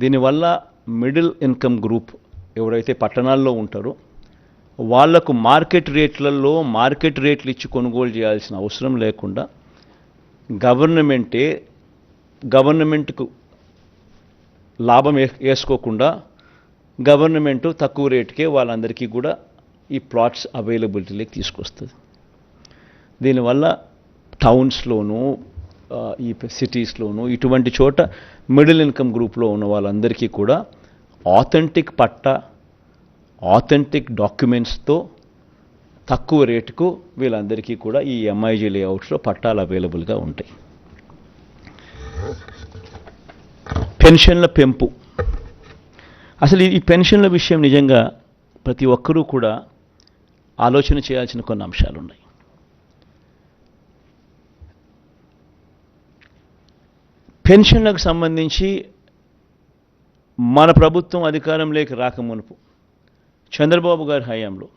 దీనివల్ల middle income group ఎవరైతే పట్టణాల్లో ఉంటారో వాళ్ళకు మార్కెట్ రేట్లలో మార్కెట్ రేట్లు ఇచ్చి కొనుగోలు చేయాల్సిన అవసరం లేకుండా గవర్నమెంటే గవర్నమెంట్కు లాభం వేసుకోకుండా గవర్నమెంట్ తక్కువ రేటుకే వాళ్ళందరికీ కూడా ఈ ప్లాట్స్ అవైలబిలిటీలోకి తీసుకొస్తుంది. దీనివల్ల టౌన్స్లోనూ ఈ సిటీస్లోను ఇటువంటి చోట మిడిల్ ఇన్కమ్ గ్రూప్లో ఉన్న వాళ్ళందరికీ కూడా ఆథెంటిక్ పట్ట ఆథెంటిక్ డాక్యుమెంట్స్తో తక్కువ రేటుకు వీళ్ళందరికీ కూడా ఈ ఎంఐజీ లేఅవుట్స్లో పట్టాలు అవైలబుల్గా ఉంటాయి. పెన్షన్ల పెంపు. అసలు ఈ పెన్షన్ల విషయం నిజంగా ప్రతి ఒక్కరూ కూడా ఆలోచన చేయాల్సిన కొన్ని అంశాలు ఉన్నాయి పెన్షన్లకు సంబంధించి మన ప్రభుత్వం అధికారంలోకి రాకమునుపు చంద్రబాబు గారి హయాంలో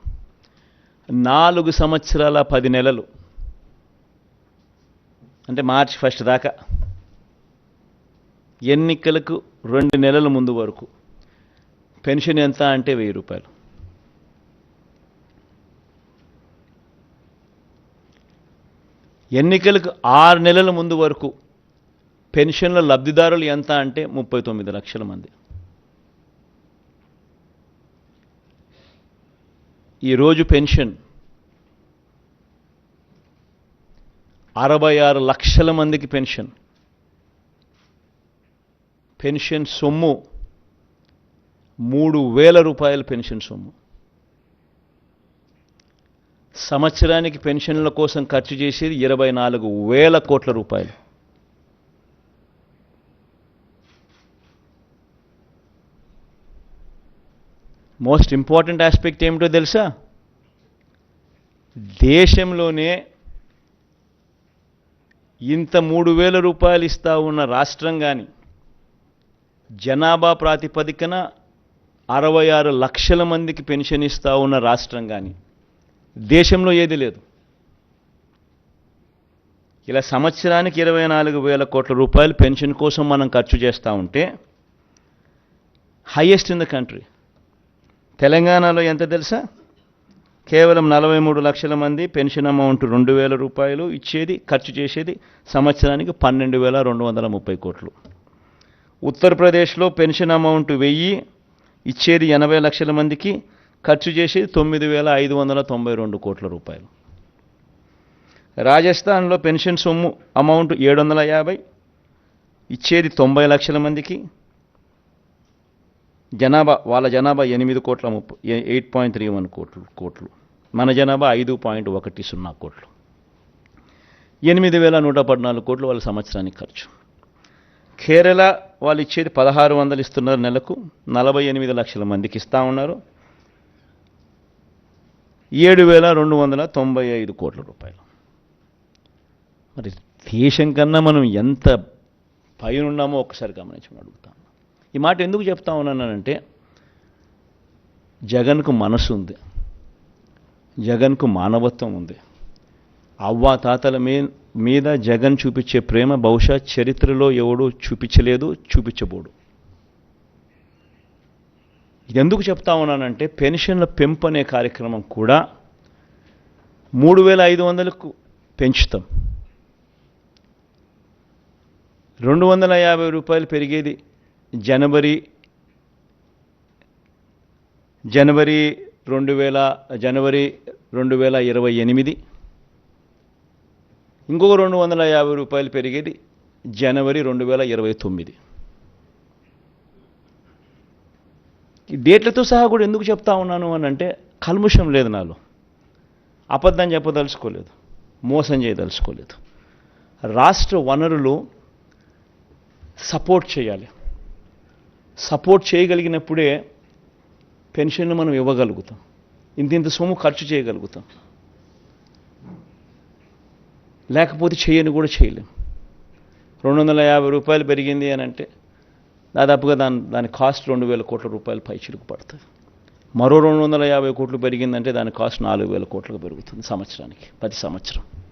నాలుగు సంవత్సరాల పది నెలలు అంటే మార్చి ఫస్ట్ దాకా ఎన్నికలకు రెండు నెలల ముందు వరకు పెన్షన్ ఎంత అంటే వెయ్యి రూపాయలు. ఎన్నికలకు ఆరు నెలల ముందు వరకు పెన్షన్ల లబ్ధిదారులు ఎంత అంటే ముప్పై తొమ్మిది లక్షల మంది. ఈరోజు పెన్షన్ అరవై ఆరు లక్షల మందికి పెన్షన్. పెన్షన్ సొమ్ము మూడు వేల రూపాయల పెన్షన్ సొమ్ము. సంవత్సరానికి పెన్షన్ల కోసం ఖర్చు చేసేది ఇరవై నాలుగు వేల కోట్ల రూపాయలు. మోస్ట్ ఇంపార్టెంట్ ఆస్పెక్ట్ ఏమిటో తెలుసా? దేశంలోనే ఇంత మూడు వేల రూపాయలు ఇస్తా ఉన్న రాష్ట్రం కానీ జనాభా ప్రాతిపదికన అరవై ఆరు లక్షల మందికి పెన్షన్ ఇస్తా ఉన్న రాష్ట్రం కానీ దేశంలో ఏది లేదు. ఇలా సంవత్సరానికి ఇరవై నాలుగు వేల కోట్ల రూపాయలు పెన్షన్ కోసం మనం ఖర్చు చేస్తూ ఉంటే హయ్యెస్ట్ ఇన్ ద కంట్రీ తెలంగాణలో ఎంత తెలుసా? కేవలం నలభై మూడు లక్షల మంది పెన్షన్ అమౌంట్ రెండు వేల రూపాయలు ఇచ్చేది ఖర్చు చేసేది సంవత్సరానికి పన్నెండు వేల రెండు వందల ముప్పై కోట్లు. ఉత్తరప్రదేశ్లో పెన్షన్ అమౌంట్ వెయ్యి ఇచ్చేది ఎనభై లక్షల మందికి ఖర్చు చేసేది తొమ్మిది వేల ఐదు వందల తొంభై రెండు కోట్ల రూపాయలు. రాజస్థాన్లో పెన్షన్ సొమ్ము అమౌంట్ ఏడు వందల యాభై ఇచ్చేది తొంభై లక్షల మందికి జనాభా వాళ్ళ జనాభా ఎనిమిది కోట్ల ముప్పై ఎయిట్ పాయింట్ త్రీ వన్ కోట్లు కోట్లు. మన జనాభా ఐదు పాయింట్ ఒకటి సున్నా కోట్లు. ఎనిమిది వేల నూట పద్నాలుగు కోట్లు వాళ్ళ సంవత్సరానికి ఖర్చు. కేరళ వాళ్ళు ఇచ్చేది పదహారు వందలు ఇస్తున్నారు నెలకు నలభై ఎనిమిది లక్షల మందికి ఇస్తా ఉన్నారు. ఏడు వేల రెండు వందల తొంభై ఐదు కోట్ల రూపాయలు. మరి దేశం కన్నా మనం ఎంత పైన ఉన్నామో ఒకసారి గమనించమని అడుగుతాం. ఈ మాట ఎందుకు చెప్తా ఉన్నానంటే జగన్కు మనసు ఉంది. జగన్కు మానవత్వం ఉంది. అవ్వా తాతల మీ మీద జగన్ చూపించే ప్రేమ బహుశా చరిత్రలో ఎవడు చూపించలేదు చూపించబోడు. ఇది ఎందుకు చెప్తా ఉన్నానంటే పెన్షన్ల పెంపు అనే కార్యక్రమం కూడా మూడు వేల ఐదు వందలకు పెంచుతాం. రెండు వందల యాభై రూపాయలు పెరిగేది జనవరి జనవరి రెండు వేల జనవరి రెండు వేల ఇరవై ఎనిమిది. ఇంకొక రెండు వందల యాభై రూపాయలు పెరిగేది జనవరి రెండు వేల ఇరవై తొమ్మిది. ఈ డేట్లతో సహా కూడా ఎందుకు చెప్తా ఉన్నాను అని అంటే కల్ముషం లేదు నాలో. అబద్ధం చెప్పదలుచుకోలేదు. మోసం చేయదలుచుకోలేదు. రాష్ట్ర వనరులు సపోర్ట్ చేయాలి. సపోర్ట్ చేయగలిగినప్పుడే పెన్షన్లు మనం ఇవ్వగలుగుతాం. ఇంత ఇంత సొమ్ము ఖర్చు చేయగలుగుతాం. లేకపోతే చేయని కూడా చేయలేం. రెండు వందల యాభై రూపాయలు పెరిగింది అని అంటే దాదాపుగా దాని దాని కాస్ట్ రెండు వేల కోట్ల రూపాయలు పై చిలుకు పడుతుంది. మరో రెండు వందల యాభై కోట్లు పెరిగిందంటే దాని కాస్ట్ నాలుగు వేల కోట్లకు పెరుగుతుంది సంవత్సరానికి ప్రతి సంవత్సరం.